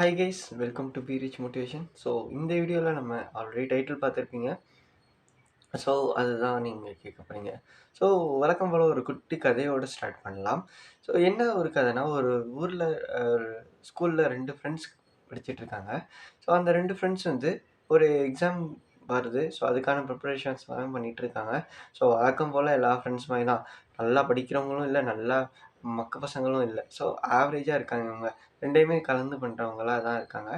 Hi guys welcome to be rich motivation so இந்த வீடியோவில் நம்ம ஆல்ரெடி டைட்டில் பார்த்துருப்பீங்க. ஸோ அதுதான் நீங்கள் கேட்க போகிறீங்க ஸோ வழக்கம் போல் ஒரு குட்டி கதையோடு ஸ்டார்ட் பண்ணலாம். ஸோ என்ன ஒரு கதைனா ஒரு ஊரில் ஒரு ஸ்கூலில் ரெண்டு ஃப்ரெண்ட்ஸ் படிச்சுட்டு இருக்காங்க. ஸோ அந்த ரெண்டு ஃப்ரெண்ட்ஸ் வந்து ஒரு எக்ஸாம் வருது. ஸோ அதுக்கான ப்ரிப்பரேஷன்ஸ் எல்லாம் பண்ணிகிட்டு இருக்காங்க. ஸோ வழக்கம் போல் எல்லா ஃப்ரெண்ட்ஸ் மாதிரி தான் நல்லா படிக்கிறவங்களும் இல்லை நல்லா மக்க பசங்களும் இல்லை. ஸோ ஆவரேஜாக இருக்காங்க இவங்க. ரெண்டையுமே கலந்து பண்ணுறவங்களா தான் இருக்காங்க.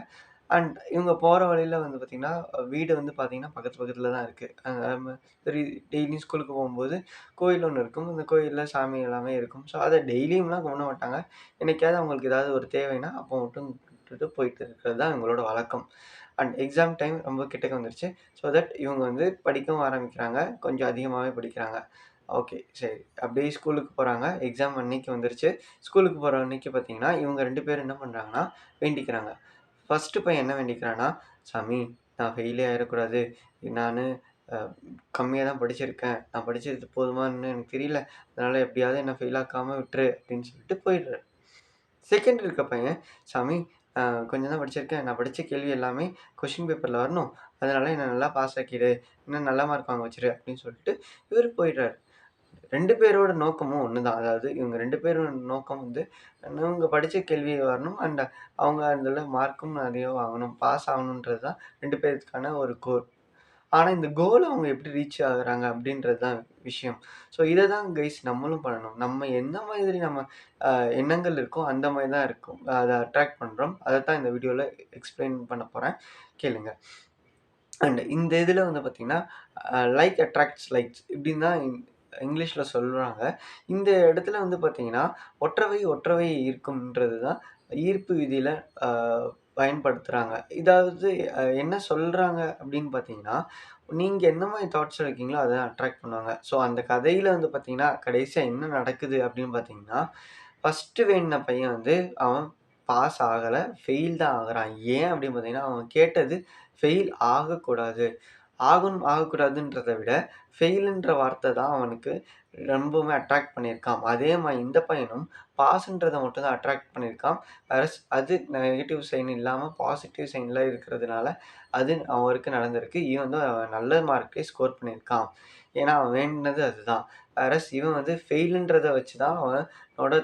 அண்ட் இவங்க போகிற வழியில் வந்து பார்த்திங்கன்னா வீடு வந்து பார்த்திங்கன்னா பக்கத்து பக்கத்தில் தான் இருக்குது சரி டெய்லியும் ஸ்கூலுக்கு போகும்போது கோயில் ஒன்று இருக்கும். அந்த கோயிலில் சாமி எல்லாமே இருக்கும். ஸோ அதை டெய்லியும்லாம் கொண்டு மாட்டாங்க. என்னைக்காவது அவங்களுக்கு ஏதாவது ஒரு தேவைன்னா அப்போ மட்டும் விட்டுட்டு போயிட்டு இருக்கிறது தான் இவங்களோட வழக்கம். அண்ட் எக்ஸாம் டைம் ரொம்ப கிட்டக்க வந்துருச்சு. ஸோ தட் இவங்க வந்து படிக்கவும் ஆரம்பிக்கிறாங்க. கொஞ்சம் அதிகமாகவே படிக்கிறாங்க. ஓகே சரி. அப்படியே ஸ்கூலுக்கு போகிறாங்க எக்ஸாம் அன்னைக்கு வந்துருச்சு. ஸ்கூலுக்கு போகிற அன்னைக்கு பார்த்தீங்கன்னா இவங்க ரெண்டு பேரும் என்ன பண்ணுறாங்கன்னா வேண்டிக்கிறாங்க. ஃபஸ்ட்டு பையன் என்ன வேண்டிக்கிறான்னா சாமி நான் ஃபெயிலே ஆகிடக்கூடாது நான் கம்மியாக தான் படிச்சிருக்கேன். நான் படித்தது போதுமான்னு எனக்கு தெரியல. அதனால் எப்படியாவது என்னை ஃபெயில் ஆக்காமல் விட்டுரு அப்படின்னு சொல்லிட்டு போயிடுறாரு. செகண்ட் இருக்க பையன் சாமி கொஞ்சம் தான் படிச்சிருக்கேன். நான் படித்த கேள்வி எல்லாமே கொஷின் பேப்பரில் வரணும். அதனால் என்னை நல்லா பாஸ் ஆக்கிடு. இன்னும் நல்ல மார்க் வாங்க வச்சிரு அப்படின்னு சொல்லிட்டு இவர் போயிடுறாரு. ரெண்டு பேரோட நோக்கமும் ஒன்று தான் அதாவது இவங்க ரெண்டு பேரோட நோக்கம் வந்து இவங்க படித்த கேள்வி வரணும் அண்ட் அவங்க அதில் மார்க்கும் நிறைய வாங்கணும் பாஸ் ஆகணுன்றது தான் ரெண்டு பேருக்கான ஒரு கோல் ஆனால் இந்த கோலை அவங்க எப்படி ரீச் ஆகுறாங்க அப்படின்றது தான் விஷயம். ஸோ இதை தான் கைஸ் நம்மளும் பண்ணணும். நம்ம எந்த மாதிரி நம்ம எண்ணங்கள் இருக்கோ அந்த மாதிரி தான் இருக்கும். அதை அட்ராக்ட் பண்ணுறோம் அதை தான் இந்த வீடியோவில் எக்ஸ்பிளைன் பண்ண போகிறேன் கேளுங்க. அண்ட் இந்த இதில் வந்து பார்த்திங்கன்னா லைக் அட்ராக்ட்ஸ் லைக்ஸ் இப்படின்னு தான் இங்கிலீஷில் சொல்கிறாங்க இந்த இடத்துல வந்து பார்த்திங்கன்னா ஒற்றவை ஒற்றவை இருக்கும்ன்றது தான் ஈர்ப்பு விதியில் பயன்படுத்துகிறாங்க இதாவது என்ன சொல்கிறாங்க அப்படின்னு பார்த்தீங்கன்னா நீங்கள் என்ன மாதிரி தாட்ஸ் இருக்கீங்களோ அதை அட்ராக்ட் பண்ணுவாங்க. ஸோ அந்த கதையில் வந்து பார்த்தீங்கன்னா கடைசியாக என்ன நடக்குது அப்படின்னு பார்த்தீங்கன்னா ஃபஸ்ட்டு வேணின பையன் வந்து அவன் பாஸ் ஆகலை ஃபெயில் தான் ஆகிறான். ஏன் அப்படின்னு பார்த்தீங்கன்னா அவன் கேட்டது ஃபெயில் ஆகக்கூடாது. ஆகணும் ஆகக்கூடாதுன்றதை விட ஃபெயிலுன்ற வார்த்தை தான் அவனுக்கு ரொம்பவுமே அட்ராக்ட் பண்ணியிருக்கான். அதே மாதிரி இந்த பையனும் பாஸ்ன்றதை மட்டும் தான் அட்ராக்ட் பண்ணியிருக்கான். வேறஸ் அது நெகட்டிவ் சைன் இல்லாமல் பாசிட்டிவ் சைனில் இருக்கிறதுனால அது அவருக்கு நடந்திருக்கு. இவன் வந்து அவன் நல்ல மார்க்கே ஸ்கோர் பண்ணியிருக்கான். ஏன்னா அவன் வேண்டினது அதுதான். வேறஸ் இவன் வந்து ஃபெயிலுன்றதை வச்சு தான் அவனோட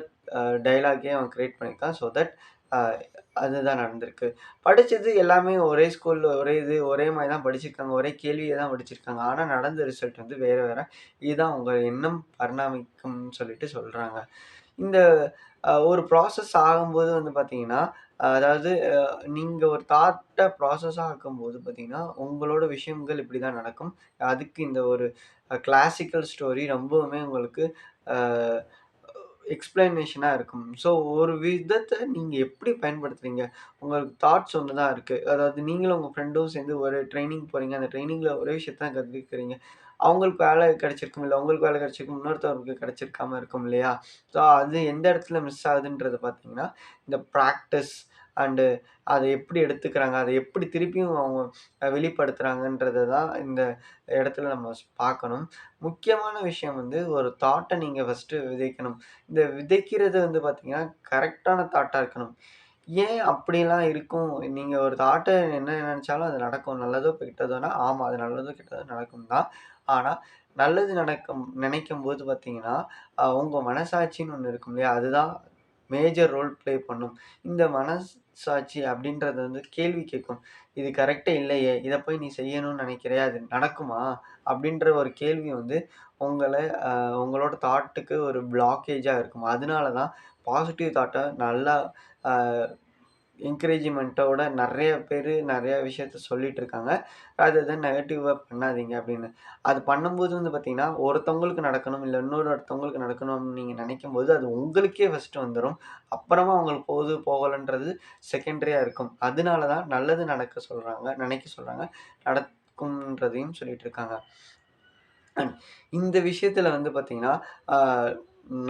டைலாகே அவன் க்ரியேட் பண்ணியிருக்கான். ஸோ தட் அதுதான் நடந்திருக்கு. படித்தது எல்லாமே ஒரே ஸ்கூலில் ஒரே இது ஒரே மாதிரி தான் படிச்சிருக்காங்க. ஒரே கேள்வியை தான் படிச்சிருக்காங்க. ஆனால் நடந்த ரிசல்ட் வந்து வேறு வேறு. இதுதான் உங்கள் எண்ணம் பரிணாமிக்கும்னு சொல்லிட்டு சொல்கிறாங்க இந்த ஒரு ப்ராசஸ் ஆகும்போது வந்து பார்த்தீங்கன்னா அதாவது நீங்கள் ஒரு தாட்டை ப்ராசஸ் ஆக்கும்போது பார்த்தீங்கன்னா உங்களோட விஷயங்கள் இப்படி தான் நடக்கும். அதுக்கு இந்த ஒரு கிளாசிக்கல் ஸ்டோரி ரொம்பவுமே உங்களுக்கு எக்ஸ்பிளனேஷனாக இருக்கும். ஸோ ஒரு விதத்தை நீங்கள் எப்படி பயன்படுத்துறீங்க? உங்களுக்கு தாட்ஸ் ஒன்று தான் இருக்குது அதாவது நீங்களும் உங்கள் ஃப்ரெண்டும் சேர்ந்து ஒரு ட்ரைனிங் போகிறீங்க அந்த ட்ரைனிங்கில் ஒரே விஷயத்தான் கற்றுக்கிறீங்க அவங்களுக்கு வேலை கிடச்சிருக்கும் இல்லை உங்களுக்கு வேலை கிடச்சிருக்கும் இன்னொருத்தவருக்கு கிடச்சிருக்காம இருக்கும் இல்லையா? ஸோ அது எந்த இடத்துல மிஸ் ஆகுதுன்றது பார்த்தீங்கன்னா இந்த ப்ராக்டிஸ் அண்டு அதை எப்படி எடுத்துக்கிறாங்க அதை எப்படி திருப்பியும் அவங்க வெளிப்படுத்துகிறாங்கன்றத தான் இந்த இடத்துல நம்ம பார்க்கணும். முக்கியமான விஷயம் வந்து ஒரு தாட்டை நீங்கள் ஃபஸ்ட்டு விதைக்கணும். இந்த விதைக்கிறது வந்து பார்த்திங்கன்னா கரெக்டான தாட்டாக இருக்கணும். ஏன் அப்படிலாம் இருக்கும்? நீங்கள் ஒரு தாட்டை என்ன நினச்சாலும் அது நடக்கும். நல்லதோ கெட்டதோனா ஆமாம் அது நல்லதோ கெட்டதோ நடக்கும் தான். ஆனால் நல்லது நடக்கும் நினைக்கும் போது பார்த்தீங்கன்னா உங்கள் மனசாட்சின்னு ஒன்று இருக்கும் இல்லையா? அதுதான் மேஜர் ரோல் ப்ளே பண்ணும். இந்த சாட்சி அப்படின்றது வந்து கேள்வி கேட்கும். இது கரெக்டாக இல்லையே இதை போய் நீ செய்யணும்னு நினைக்கிறியா? அது நடக்குமா? அப்படின்ற ஒரு கேள்வி வந்து உங்களை உங்களோட தாட்டுக்கு ஒரு பிளாக்கேஜாக இருக்கும். அதனால தான் பாசிட்டிவ் தாட்டை நல்லா என்கரேஜ்மெண்ட்டோட நிறைய பேர் நிறையா விஷயத்த சொல்லிகிட்டு இருக்காங்க அது தான் நெகட்டிவாக பண்ணாதீங்க அப்படின்னு. அது பண்ணும்போது வந்து பார்த்திங்கன்னா ஒருத்தவங்களுக்கு நடக்கணும் இல்லை இன்னொரு ஒருத்தவங்களுக்கு நடக்கணும்னு நீங்கள் நினைக்கும் போது அது உங்களுக்கே ஃபஸ்ட்டு வந்துடும் அப்புறமா அவங்களுக்கு போகுது போகலைன்றது செகண்டரியாக இருக்கும். அதனால தான் நல்லது நடக்க சொல்கிறாங்க நினைக்க சொல்கிறாங்க நடக்கும்ன்றதையும் சொல்லிகிட்டு இருக்காங்க இந்த விஷயத்தில் வந்து பார்த்திங்கன்னா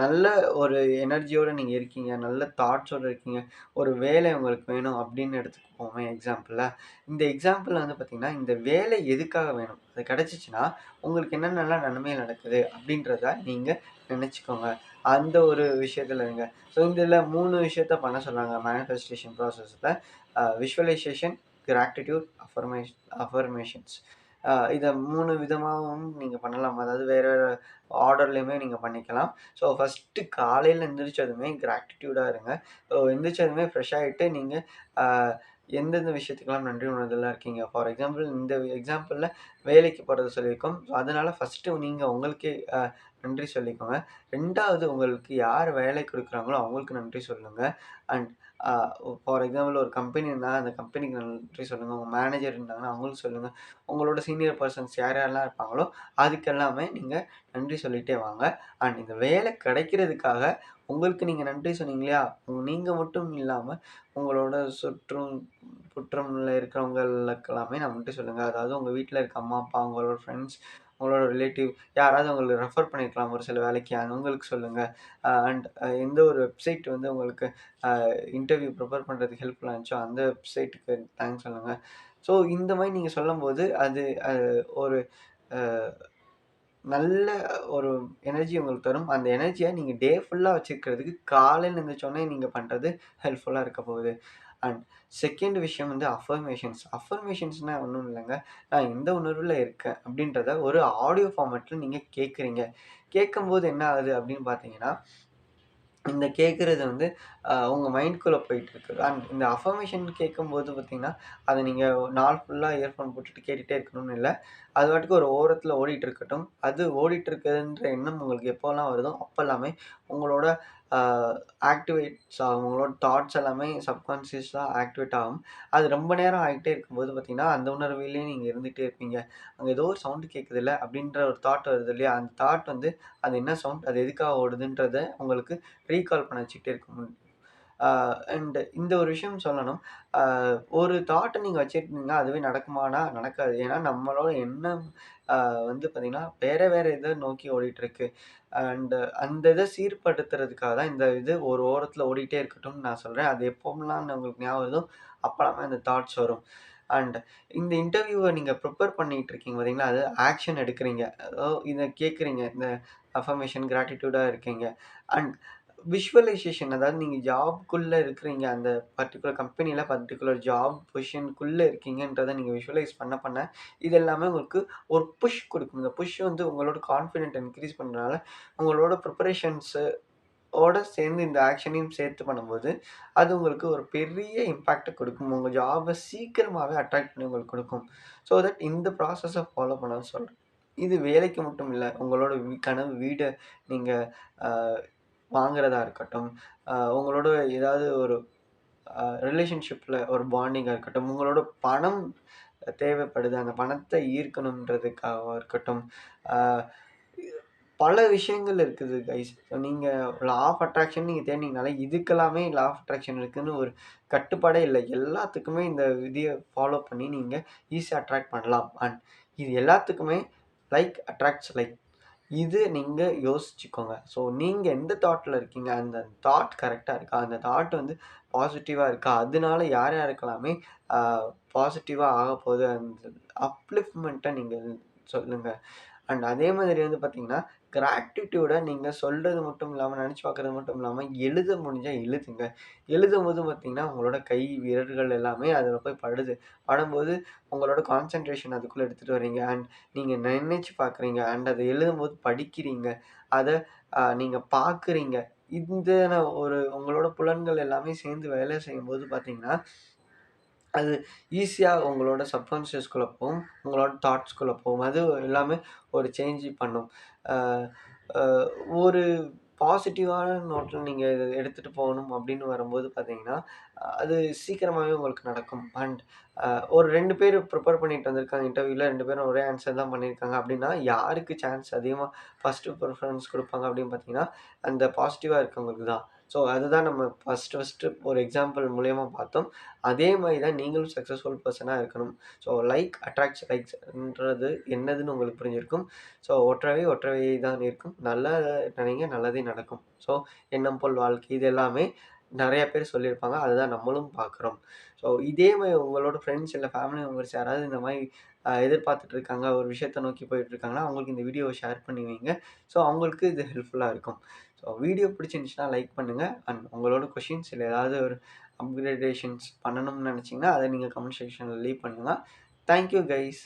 நல்ல ஒரு எனர்ஜியோடு நீங்கள் இருக்கீங்க நல்ல தாட்ஸோடு இருக்கீங்க ஒரு வேலை உங்களுக்கு வேணும் அப்படின்னு எடுத்துக்கோமே எக்ஸாம்பிளில் இந்த எக்ஸாம்பிளில் வந்து பார்த்திங்கன்னா இந்த வேலை எதுக்காக வேணும் அது கிடச்சிச்சின்னா உங்களுக்கு என்னென்னலாம் நன்மை நடக்குது அப்படின்றத நீங்கள் நினச்சிக்கோங்க அந்த ஒரு விஷயத்தில் இருங்க. ஸோ இதில் மூணு விஷயத்த பண்ண சொல்கிறாங்க மேனிஃபெஸ்டேஷன் ப்ராசஸில் விஷுவலைசேஷன், கிராட்டிடியூட் அஃபர்மேஷ் அஃபர்மேஷன்ஸ். இதை மூணு விதமாகவும் நீங்கள் பண்ணலாம். அதாவது வேறு வேறு ஆர்டர்லேயுமே நீங்கள் பண்ணிக்கலாம். ஸோ ஃபஸ்ட்டு காலையில் எந்திரிச்சதுமே கிராட்டிடியூடாக இருங்க. ஸோ எந்திரிச்சதுமே ஃப்ரெஷ் ஆயிட்டு நீங்கள் எந்தெந்த விஷயத்துக்கெல்லாம் நன்றி உணர்தலா இருக்கீங்க. ஃபார் எக்ஸாம்பிள் இந்த எக்ஸாம்பிளில் வேலைக்கு போகிறது சொல்லியிருக்கோம். ஸோ அதனால் ஃபர்ஸ்ட்டு நீங்கள் உங்களுக்கே நன்றி சொல்லிக்கோங்க. ரெண்டாவது உங்களுக்கு யார் வேலை கொடுக்குறாங்களோ அவங்களுக்கு நன்றி சொல்லுங்கள் அண்ட் ஃபார் எக்ஸாம்பிள் ஒரு கம்பெனி இருந்தால் அந்த கம்பெனிக்கு நன்றி சொல்லுங்கள் உங்கள் மேனேஜர் இருந்தாங்கன்னா அவங்களுக்கு சொல்லுங்கள் உங்களோட சீனியர் பர்சன்ஸ் யார் யாரெல்லாம் இருப்பாங்களோ அதுக்கெல்லாமே நீங்கள் நன்றி சொல்லிகிட்டே வாங்க. அண்ட் இந்த வேலை கிடைக்கிறதுக்காக உங்களுக்கு நீங்கள் நன்றி சொன்னீங்க இல்லையா? நீங்கள் மட்டும் இல்லாமல் உங்களோட சுற்றும் புற்றமில் இருக்கிறவங்களுக்கெல்லாமே நான் நன்றி சொல்லுங்கள் அதாவது உங்கள் வீட்டில் இருக்க அம்மா, அப்பா, உங்களோட ஃப்ரெண்ட்ஸ், உங்களோட ரிலேட்டிவ் யாராவது உங்களுக்கு ரெஃபர் பண்ணிக்கலாம் ஒரு சில வேலைக்கு. அவங்களுக்கு சொல்லுங்கள் அண்ட் எந்த ஒரு வெப்சைட் வந்து உங்களுக்கு இன்டர்வியூ ப்ரிப்பேர் பண்ணுறதுக்கு ஹெல்ப்ஃபுல்லாக இருந்துச்சோ அந்த வெப்சைட்டுக்கு தேங்க்ஸ் சொல்லுங்கள் ஸோ இந்த மாதிரி நீங்கள் சொல்லும்போது அது ஒரு நல்ல ஒரு எனர்ஜி உங்களுக்கு தரும். அந்த எனர்ஜியை நீங்கள் டே ஃபுல்லாக வச்சுருக்கிறதுக்கு காலையில் எந்திரிச்சோனே நீங்கள் பண்ணுறது ஹெல்ப்ஃபுல்லாக இருக்க போகுது. அண்ட் செகண்ட் விஷயம் வந்து அஃபர்மேஷன்ஸ். அஃபர்மேஷன்ஸ்னால் ஒன்றும் இல்லைங்க நான் இந்த உணர்வில் இருக்கேன் அப்படின்றத ஒரு ஆடியோ ஃபார்மேட்டில் நீங்கள் கேட்குறீங்க கேட்கும்போது என்ன ஆகுது அப்படின்னு பார்த்தீங்கன்னா, இந்த கேட்குறது வந்து உங்கள் மைண்ட்குள்ளே போயிட்டுருக்கு. அண்ட் இந்த அஃபர்மேஷன் கேட்கும்போது பார்த்தீங்கன்னா, அதை நீங்கள் நாள் ஃபுல்லாக இயர்ஃபோன் போட்டுட்டு கேட்டுகிட்டே இருக்கணும்னு இல்லை அது பாட்டுக்கு ஒரு ஓரத்தில் ஓடிட்டு இருக்கட்டும். அது ஓடிட்டு இருக்குதுன்ற எண்ணம் உங்களுக்கு எப்போல்லாம் வருதோ அப்போல்லாமே உங்களோட ஆக்டிவேட்ஸ் ஆகும். உங்களோட தாட்ஸ் எல்லாமே சப்கான்ஷியஸா ஆக்டிவேட் ஆகும். அது ரொம்ப நேரம் ஆகிட்டே இருக்கும்போது பார்த்தீங்கன்னா, அந்த உணர்விலேயே நீங்கள் இருந்துகிட்டே இருப்பீங்க. அங்கே ஏதோ ஒரு சவுண்ட் கேட்குதுல்ல அப்படின்ற ஒரு தாட் வருது இல்லையா? அந்த தாட் வந்து அது என்ன சவுண்ட்? அது எதுக்காக ஓடுதுன்றதை உங்களுக்கு ரீகால் பண்ண வச்சுக்கிட்டே இருக்கும். அண்ட் இந்த ஒரு விஷயம் சொல்லணும். ஒரு தாட்டை நீங்கள் வச்சுருந்தீங்கன்னா, அதுவே நடக்குமானா நடக்காது. ஏன்னா நம்மளோட எண்ணம் வந்து பார்த்தீங்கன்னா, வேறு வேறு இதை நோக்கி ஓடிட்டுருக்கு. அண்டு அந்த இதை சீர்படுத்துறதுக்காக தான் இந்த இது ஒரு ஓரத்தில் ஓடிட்டே இருக்கட்டும்னு நான் சொல்கிறேன் அது எப்போம்லாம் உங்களுக்கு ஞாபகம் வருதோ அந்த தாட்ஸ் வரும். அண்ட் இந்த இன்டர்வியூவை நீங்கள் ப்ரிப்பேர் பண்ணிகிட்டு இருக்கீங்க பார்த்தீங்களா? அது ஆக்ஷன் எடுக்கிறீங்க. ஓ இதை கேட்குறீங்க இந்த அஃபர்மேஷன், கிராட்டிடியூடாக இருக்கீங்க. அண்ட் விஷுவலைசேஷன் அதாவது நீங்க ஜாப்க்குள்ள இருக்கிறீங்க. அந்த பர்ட்டிகுலர் கம்பெனில பர்ட்டிகுலர் ஜாப் பொசிஷன்க்குள்ள இருக்கீங்கன்றத நீங்க விஷுவலைஸ் பண்ண பண்ண, இது எல்லாமே உங்களுக்கு ஒரு புஷ் குடுக்கும். இந்த புஷ் வந்து உங்களோட கான்ஃபிடென்ட் இன்க்ரீஸ் பண்றனால, உங்களோட ப்ரிப்பரேஷன்ஸு ஓட சேர்ந்து இந்த ஆக்ஷனையும் சேர்த்து பண்ணும்போது, அது உங்களுக்கு ஒரு பெரிய இம்பாக்ட்ட குடுக்கும். உங்க ஜாப சீக்கிரமாவே அட்ராக்ட் பண்ணி உங்களுக்கு குடுக்கும். ஸோ தட் இந்த ப்ராசஸ ஃபாலோ பண்ண சொல்றேன். இது வேலைக்கு மட்டும் இல்ல. உங்களோட கனவு வீட நீங்க அ வாங்குறதா இருக்கட்டும், உங்களோட ஏதாவது ஒரு ரிலேஷன்ஷிப்பில் ஒரு பாண்டிங்காக இருக்கட்டும், உங்களோட பணம் தேவைப்படுது. அந்த பணத்தை ஈர்க்கணுன்றதுக்காக இருக்கட்டும், பல விஷயங்கள் இருக்குது கைஸ். நீங்கள் லா ஆஃப் அட்ராக்ஷன் நீங்கள் தேடினீங்கனால இதுக்கெல்லாமே லா ஆஃப் அட்ராக்ஷன் இருக்குன்னு ஒரு கட்டுப்பாடே இல்லை எல்லாத்துக்குமே இந்த விதியை ஃபாலோ பண்ணி நீங்கள் ஈஸியாக அட்ராக்ட் பண்ணலாம். அண்ட் இது எல்லாத்துக்குமே லைக் அட்ராக்ட்ஸ் லைக். இது நீங்கள் யோசிச்சுக்கோங்க. ஸோ நீங்கள் எந்த தாட்டில் இருக்கீங்க? அந்த தாட் கரெக்டாக இருக்கா? அந்த தாட் வந்து பாசிட்டிவாக இருக்கா? அதனால யார் யாருக்கெல்லாமே பாசிட்டிவாக ஆக ஆகப்போகுது அந்த அப்லிஃப்மெண்ட்டை நீங்கள் சொல்லுங்கள் அண்ட் அதே மாதிரி வந்து பார்த்தீங்கன்னா, கிராட்டிடியூடை நீங்கள் சொல்கிறது மட்டும் இல்லாமல் நினச்சி பார்க்குறது மட்டும் இல்லாமல் எழுத முடிஞ்சால் எழுதுங்க. எழுதும்போது பார்த்திங்கன்னா உங்களோட கை விரல்கள் எல்லாமே அதில் போய் படுது. படும்போது உங்களோட கான்சன்ட்ரேஷன் அதுக்குள்ளே எடுத்துகிட்டு வரீங்க. அண்ட் நீங்கள் நினச்சி பார்க்குறீங்க. அண்ட் அதை எழுதும்போது படிக்கிறீங்க. அதை நீங்கள் பார்க்குறீங்க. இந்த ஒரு உங்களோட புலன்கள் எல்லாமே சேர்ந்து வேலை செய்யும்போது பார்த்திங்கன்னா அது ஈஸியாக உங்களோட சப்கான்ஷியஸ்குள்ளே போகும். உங்களோட தாட்ஸ்குள்ளே போகும். அது எல்லாமே ஒரு சேஞ்ச் பண்ணும். ஒரு பாசிட்டிவான நோட்டில் நீங்கள் எடுத்துகிட்டு போகணும் அப்படின்னு வரும்போது பார்த்தீங்கன்னா, அது சீக்கிரமாகவே உங்களுக்கு நடக்கும். அண்ட் ஒரு ரெண்டு பேர் ப்ரிப்பேர் பண்ணிட்டு வந்திருக்காங்க இன்டர்வியூவில் ரெண்டு பேரும் ஒரே ஆன்சர் தான் பண்ணியிருக்காங்க அப்படின்னா, யாருக்கு சான்ஸ் அதிகமாக ஃபஸ்ட்டு ப்ரிஃபரன்ஸ் கொடுப்பாங்க அப்படின்னு பார்த்தீங்கன்னா, அந்த பாசிட்டிவாக இருக்கவங்களுக்கு தான். ஸோ அதுதான் நம்ம ஃபஸ்ட்டு ஃபஸ்ட்டு ஒரு எக்ஸாம்பிள் மூலயமா பார்த்தோம். அதே மாதிரி தான் நீங்களும் சக்ஸஸ்ஃபுல் பர்சனாக இருக்கணும். ஸோ லைக் அட்ராக்ட்ஸ் லைக்ஸ்ன்றது என்னதுன்னு உங்களுக்கு புரிஞ்சிருக்கும். ஸோ ஒற்றவை ஒற்றவை தான் இருக்கும். நல்லா நினைங்க நல்லதே நடக்கும். ஸோ எண்ணம் போல் வாழ்க்கை இது எல்லாமே நிறைய பேர் சொல்லியிருப்பாங்க. அதுதான் நம்மளும் பார்க்குறோம். ஸோ இதே மாதிரி உங்களோட ஃப்ரெண்ட்ஸ் இல்லை ஃபேமிலி மெம்பர்ஸ் யாராவது இந்த மாதிரி எதிர்பார்த்துட்டு இருக்காங்க, ஒரு விஷயத்த நோக்கி போயிட்டு இருக்காங்கன்னா, அவங்களுக்கு இந்த வீடியோவை ஷேர் பண்ணி வைங்க. ஸோ அவங்களுக்கு இது ஹெல்ப்ஃபுல்லாக இருக்கும். ஸோ வீடியோ பிடிச்சிருந்துச்சுன்னா லைக் பண்ணுங்கள் அண்ட் உங்களோட கொஷின்ஸ் இல்லை ஏதாவது ஒரு அப்கிரேடேஷன்ஸ் பண்ணணும்னு நினச்சிங்கன்னா அதை நீங்கள் கமெண்ட் செக்ஷனில் லீவ் பண்ணுங்கள் தேங்க்யூ கைஸ்